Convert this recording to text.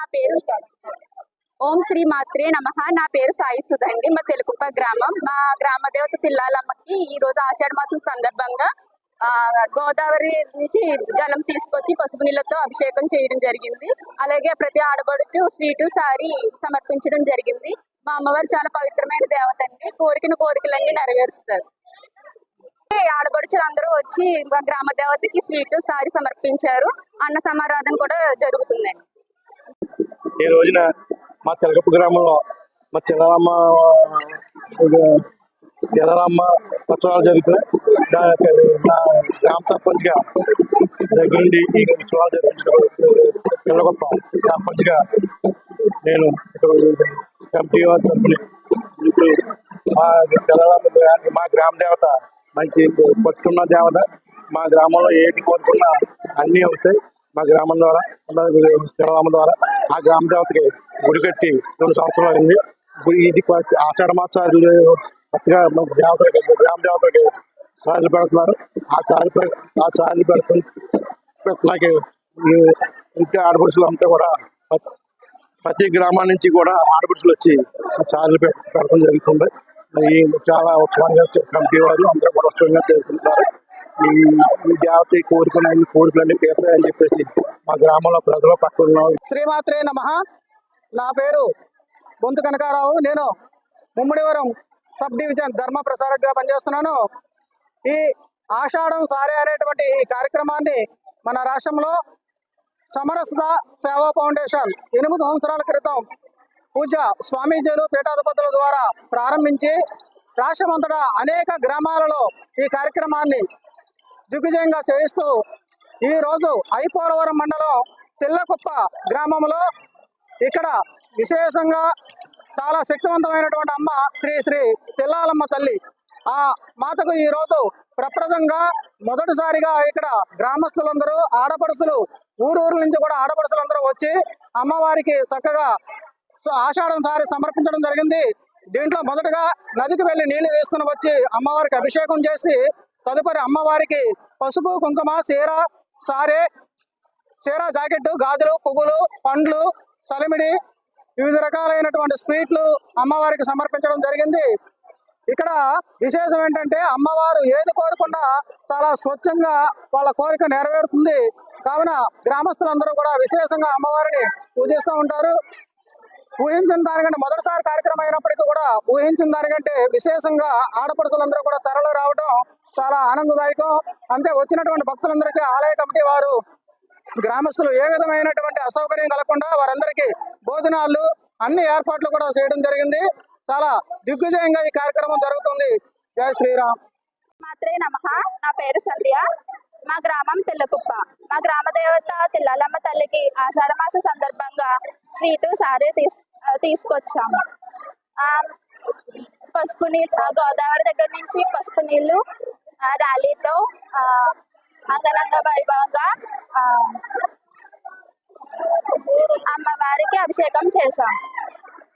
నా పేరు ఓం శ్రీ మాత్రే నమ. నా పేరు సాయి సుధ అండి. మా తెలుగుప్ప గ్రామం. మా గ్రామ దేవత తిల్లాలమ్మకి ఈ రోజు ఆషాఢ మాసం సందర్భంగా గోదావరి నుంచి జలం తీసుకొచ్చి పసుపు నీళ్ళతో అభిషేకం చేయడం జరిగింది. అలాగే ప్రతి ఆడబడుచు స్వీటు సారీ సమర్పించడం జరిగింది. మా అమ్మవారు చాలా పవిత్రమైన దేవత అండి. కోరికన కోరికలన్నీ నెరవేరుస్తారు. ఆడబడుచులు అందరూ వచ్చి గ్రామ దేవతకి స్వీటు సారీ సమర్పించారు. అన్న సమారాధన కూడా జరుగుతుందండి. ఈ రోజున మా తెలగపు గ్రామంలో మా తెల్లమ్మ తెల్లమ్మ ఉత్సవాలు జరుగుతున్నాయి. నా గ్రామ సర్పంచ్గా దగ్గరుండి ఈ ఉత్సవాలు జరిపించడం తెల్లగొప్ప సర్పంచ్గా నేను ఇక్కడ కమిటీ తరఫున ఇప్పుడు మా తెల్లమ్మ మా గ్రామ దేవత మంచి పట్టున్న దేవత. మా గ్రామంలో ఏది కోరుకున్నా అన్నీ అవుతాయి. మా గ్రామం ద్వారా తెల్లమ్మ ద్వారా. ఆ గ్రామ దేవతకి గుడి కట్టి రెండు సంవత్సరాలు అయింది. ఇది ఆషాఢ మాసాలు కొత్తగా మా గ్రామ దేవతకి సార్లు పెడుతున్నారు. ఆ సార్లు ఆ సార్లు పెడుతున్న పెట్టడానికి ఈ ఇంటి ఆడపడుచులు అంతా కూడా ప్రతి- ప్రతి గ్రామం నుంచి కూడా ఆడపడుచులు వచ్చి సార్లు సారీలు పెడతాం జరుగుతుంది. చాలా ఉత్సవంగా కమిటీ వారు అందరూ కూడా ఉత్సవంగా జరుగుతున్నారు ఈ ఈ దేవత ఈ కోరికలు కోరికలన్నీ చెప్పేసి మా గ్రామంలో ప్రజలు పట్టుకున్నాం శ్రీమాత్రే నమ. నా పేరు బొంతు కనకారావు. నేను ముమ్మడివరం సబ్ డివిజన్ ధర్మ ప్రసారక్గా పనిచేస్తున్నాను. ఈ ఆషాఢం సారే అనేటువంటి ఈ కార్యక్రమాన్ని మన రాష్ట్రంలో సమరసత సేవా ఫౌండేషన్ ఎనిమిది సంవత్సరాల క్రితం పూజ స్వామీజీలు పీఠాధిపతుల ద్వారా ప్రారంభించి రాష్ట్రమంతటా అనేక గ్రామాలలో ఈ కార్యక్రమాన్ని దిగ్విజయంగా చేయిస్తూ ఈ రోజు ఐపోలవరం మండలం తెల్లకుప్ప గ్రామంలో ఇక్కడ విశేషంగా చాలా శక్తివంతమైనటువంటి అమ్మ శ్రీ శ్రీ తెల్లాలమ్మ తల్లి. ఆ మాతకు ఈ రోజు ప్రప్రదంగా మొదటిసారిగా ఇక్కడ గ్రామస్తులందరూ ఆడపడుసులు ఊరూరు నుంచి కూడా ఆడపడుసులందరూ వచ్చి అమ్మవారికి చక్కగా సో ఆషాఢం సారి సమర్పించడం జరిగింది. దీంట్లో మొదటగా నదికి వెళ్ళి నీళ్ళు తీసుకుని వచ్చి అమ్మవారికి అభిషేకం చేసి తదుపరి అమ్మవారికి పసుపు కుంకుమ చీర సారే చీర జాకెట్ గాజులు పువ్వులు పండ్లు సలిమిడి వివిధ రకాలైనటువంటి స్వీట్లు అమ్మవారికి సమర్పించడం జరిగింది. ఇక్కడ విశేషం ఏంటంటే అమ్మవారు ఏది కోరుకున్నా చాలా స్వచ్ఛంగా వాళ్ళ కోరిక నెరవేరుతుంది. కావున గ్రామస్తులందరూ కూడా విశేషంగా అమ్మవారిని పూజిస్తూ ఉంటారు. ఊహించిన దానికంటే మొదటిసారి కార్యక్రమం అయినప్పటికీ కూడా ఊహించిన దానికంటే విశేషంగా ఆడపడుచులందరూ కూడా తరలి రావడం చాలా ఆనందదాయకం. అంతే వచ్చినటువంటి భక్తులందరికీ ఆలయ కమిటీ వారు గ్రామస్తులు ఏ విధమైనటువంటి అసౌకర్యం కలగకుండా వారందరికీ భోజనాలు అన్ని ఏర్పాట్లు కూడా చేయడం జరిగింది. చాలా దిగ్విజయంగా ఈ కార్యక్రమం జరుగుతుంది. జయ శ్రీరామ్. మాత్రే నమ. నా పేరు సంధ్య. మా గ్రామం తెల్లకుప్ప. మా గ్రామ దేవత తిల్లాలమ్మ తల్లికి ఆషాఢ మాస సందర్భంగా స్వీటు సారీ తీసు తీసుకొచ్చాము. ఆ, పసుపు నీళ్ళు గోదావరి దగ్గర నుంచి పసుపు నీళ్ళు ర్యాలీతో ఆ, అంగరంగ వైభవంగా ఆ, అమ్మవారికి అభిషేకం చేశాం.